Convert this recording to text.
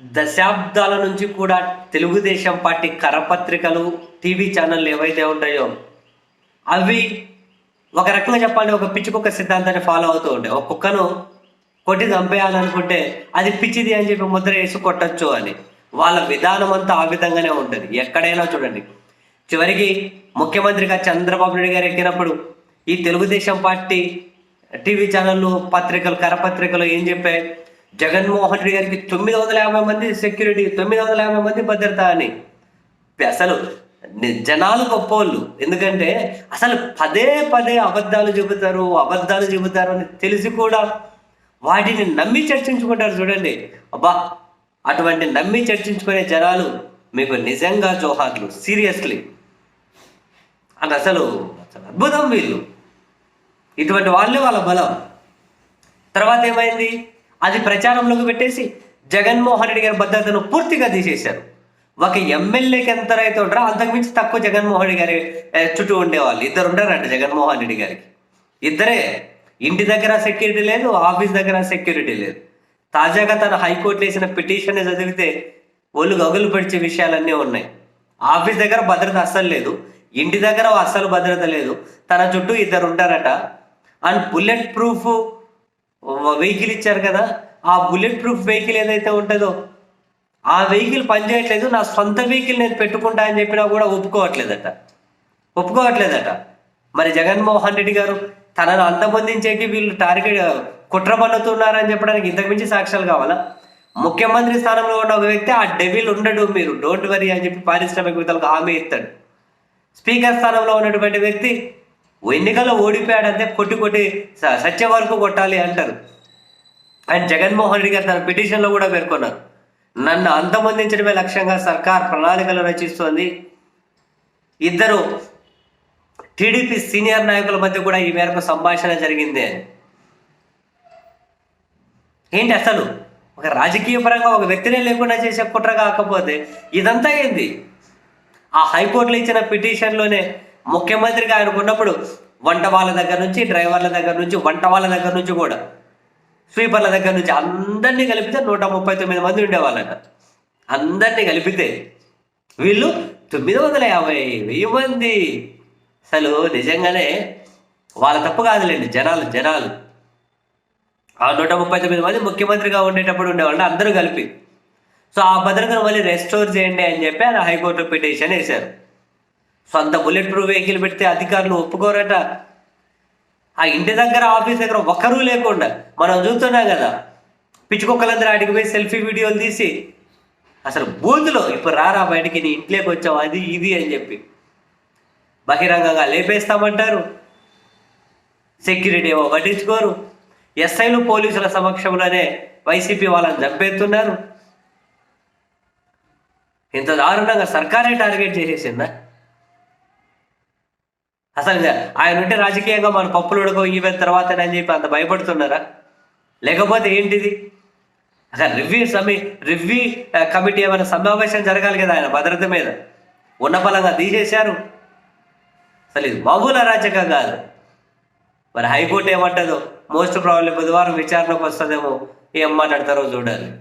దశాబ్దాల నుంచి కూడా తెలుగుదేశం పార్టీ కరపత్రికలు టీవీ ఛానళ్ళు ఏవైతే ఉంటాయో అవి ఒక రకంగా చెప్పాలంటే ఒక పిచ్చి కుక్క సిద్ధాంతాన్ని ఫాలో అవుతూ ఉంటాయి. ఒక కుక్కను కొట్టి చంపేయాలనుకుంటే అది పిచ్చిది అని చెప్పి ముద్ర వేసి కొట్టచ్చు అని. వాళ్ళ విధానం అంతా ఆ విధంగానే ఉంటుంది. ఎక్కడైనా చూడండి. చివరికి ముఖ్యమంత్రిగా చంద్రబాబు నాయుడు గారు ఎక్కినప్పుడు ఈ తెలుగుదేశం పార్టీ టీవీ ఛానళ్ళు పత్రికలు కరపత్రికలు ఏం చెప్పాయి? జగన్మోహన్ రెడ్డి గారికి తొమ్మిది వందల యాభై మంది సెక్యూరిటీ తొమ్మిది వందల యాభై మంది భద్రత అని. అసలు జనాలు గొప్పోళ్ళు. ఎందుకంటే అసలు పదే పదే అబద్ధాలు చెబుతారు అబద్ధాలు చెబుతారు అని తెలిసి కూడా వాటిని నమ్మి చర్చించుకుంటారు చూడండి. అబ్బా అటువంటి నమ్మి చర్చించుకునే జనాలు మీకు నిజంగా జోహార్లు సీరియస్లీ. అని అసలు అసలు అద్భుతం వీళ్ళు. ఇటువంటి వాళ్ళే వాళ్ళ బలం. తర్వాత ఏమైంది? అది ప్రచారంలోకి పెట్టేసి జగన్మోహన్ రెడ్డి గారి భద్రతను పూర్తిగా తీసేశారు. ఒక ఎమ్మెల్యేకి ఎంత రైతు ఉంటారో అంతకుమించి తక్కువ జగన్మోహన్ రెడ్డి గారి చుట్టూ ఉండేవాళ్ళు. ఇద్దరు ఉంటారంట జగన్మోహన్ రెడ్డి గారికి. ఇద్దరే ఇంటి దగ్గర సెక్యూరిటీ లేదు ఆఫీస్ దగ్గర సెక్యూరిటీ లేదు. తాజాగా తన హైకోర్టు వేసిన పిటిషన్ చదివితే ఒళ్ళు గగులు పడిచే విషయాలన్నీ ఉన్నాయి. ఆఫీస్ దగ్గర భద్రత అస్సలు లేదు. ఇంటి దగ్గర అస్సలు భద్రత లేదు. తన చుట్టూ ఇద్దరు ఉంటారట అండ్ బుల్లెట్ ప్రూఫ్ వెహికల్ ఇచ్చారు కదా ఆ బుల్లెట్ ప్రూఫ్ వెహికల్ ఏదైతే ఉంటుందో ఆ వెహికల్ పనిచేయట్లేదు నా సొంత వెహికల్ నేను పెట్టుకుంటా అని చెప్పినా కూడా ఒప్పుకోవట్లేదట. ఒప్పుకోవట్లేదట. మరి జగన్మోహన్ రెడ్డి గారు తనను అంతమొందించేకి వీళ్ళు టార్గెట్ కుట్ర పన్నుతున్నారని చెప్పడానికి ఇంతకు మించి సాక్ష్యాలు కావాలా? ముఖ్యమంత్రి స్థానంలో ఉన్న ఒక వ్యక్తి ఆ డెవిల్ ఉండడు మీరు డోంట్ వరీ అని చెప్పి పారిశ్రామికవేత్తలకు హామీ ఇస్తాడు. స్పీకర్ స్థానంలో ఉన్నటువంటి వ్యక్తి ఎన్నికల్లో ఓడిపోయాడంటే కొట్టి కొట్టి స- సత్య వరకు కొట్టాలి అంటారు. ఆయన జగన్మోహన్ రెడ్డి గారు తన పిటిషన్లో కూడా పేర్కొన్నారు. నన్ను అంతమందించడమే లక్ష్యంగా సర్కార్ ప్రణాళికలు రచిస్తోంది. ఇద్దరు టీడీపీ సీనియర్ నాయకుల మధ్య కూడా ఈ మేరకు సంభాషణ జరిగింది అని. ఏంటి అసలు? ఒక రాజకీయ పరంగా ఒక వ్యక్తినే లేకుండా చేసే కుట్ర కాకపోతే ఇదంతా ఏంది? ఆ హైకోర్టులో ఇచ్చిన పిటిషన్లోనే ముఖ్యమంత్రిగా ఆయనకున్నప్పుడు వంట వాళ్ళ దగ్గర నుంచి డ్రైవర్ల దగ్గర నుంచి వంట వాళ్ళ దగ్గర నుంచి కూడా స్వీపర్ల దగ్గర నుంచి అందరినీ కలిపితే నూట ముప్పై తొమ్మిది మంది ఉండేవాళ్ళట. అందరినీ కలిపితే వీళ్ళు తొమ్మిది వందల యాభై వెయ్యి మంది. అసలు నిజంగానే వాళ్ళ తప్పు కాదులేండి జనాలు జనాలు. ఆ నూట ముప్పై తొమ్మిది మంది ముఖ్యమంత్రిగా ఉండేటప్పుడు ఉండేవాళ్ళు అందరూ కలిపి. సో ఆ భద్రతను మళ్ళీ రెస్టోర్ చేయండి అని చెప్పి ఆయన హైకోర్టు పిటిషన్ వేశారు. సొంత బుల్లెట్ ప్రూఫ్ వెహికల్ పెడితే అధికారులు ఒప్పుకోరట. ఆ ఇంటి దగ్గర ఆఫీస్ దగ్గర ఒక్కరూ లేకుండా మనం చూస్తున్నాం కదా పిచ్చుకొక్కలందరూ ఆడికి పోయి సెల్ఫీ వీడియోలు తీసి అసలు బూతులో ఇప్పుడు రారా బయటికి నీ ఇంట్లోకి వచ్చావు అది ఇది అని చెప్పి బహిరంగంగా లేపేస్తామంటారు. సెక్యూరిటీ ఏమో పట్టించుకోరు. ఎస్ఐలు పోలీసుల సమక్షంలోనే వైసీపీ వాళ్ళని చంపేస్తున్నారు. ఇంత దారుణంగా సర్కారే టార్గెట్ చేసేసిందా? అసలు ఆయన ఉంటే రాజకీయంగా మన పప్పులు ఉడకో ఈవెన్ తర్వాత అని చెప్పి అంత భయపడుతున్నారా? లేకపోతే ఏంటిది? అసలు రివ్యూ సమి రివ్యూ కమిటీ ఏమైనా సమావేశం జరగాలి కదా ఆయన భద్రత మీద? ఉన్న బలంగా తీసేశారు. అసలు ఇది మామూలు అరాచకం కాదు. మరి హైకోర్టు ఏమంటుందో? మోస్ట్ ప్రాబ్లం బుధవారం విచారణకు వస్తుందేమో? ఏం మాట్లాడతారో చూడాలి.